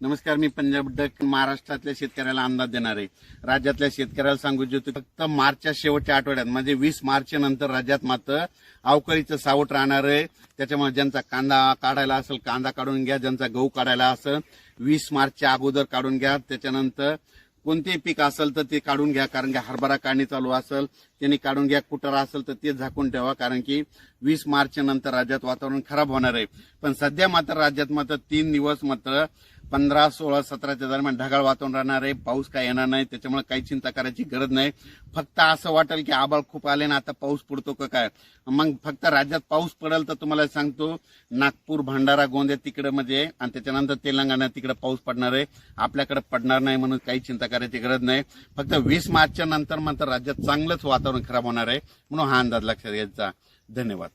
नमस्कार मी पंजाब डक महाराष्ट्रातल्या शेतकऱ्याला अंदाज देणार आहे. राज्यातल्या शेतकऱ्याला सांगू इच्छितो फक्त मार्चच्या शेवटच्या आठवड्यात म्हणजे वीस मार्च नंतर राज्यात मात्र अवकाळीचं सावट राहणार आहे. त्याच्यामुळे ज्यांचा कांदा काढायला असेल कांदा काढून घ्या. ज्यांचा गहू काढायला असेल वीस मार्चच्या अगोदर काढून घ्या. त्याच्यानंतर कोणतेही पीक असेल तर ते काढून घ्या कारण की हरभरा काढणी चालू असेल त्यांनी काढून घ्या. कुटार असेल तर ते झाकून ठेवा कारण की वीस मार्चच्या नंतर राज्यात वातावरण खराब होणार आहे. पण सध्या मात्र राज्यात मात्र तीन दिवस मात्र पंधरा सोळा सतराच्या दरम्यान ढगाळ वातावरण राहणार आहे. पाऊस काय येणार नाही. त्याच्यामुळे काही चिंता करायची गरज नाही. फक्त असं वाटेल की आबाळ खूप आले ना आता पाऊस पडतो का काय? मग फक्त राज्यात पाऊस पडेल तर तुम्हाला सांगतो नागपूर भंडारा गोंदिया तिकडे म्हणजे आणि त्याच्यानंतर तेलंगणा तिकडे पाऊस पडणार आहे. आपल्याकडे पडणार नाही म्हणून काही चिंता करायची गरज नाही. फक्त वीस मार्चच्या नंतर मात्र राज्यात चांगलंच वातावरण खराब होणार आहे. म्हणून हा अंदाज लक्षात घ्यायचा. धन्यवाद.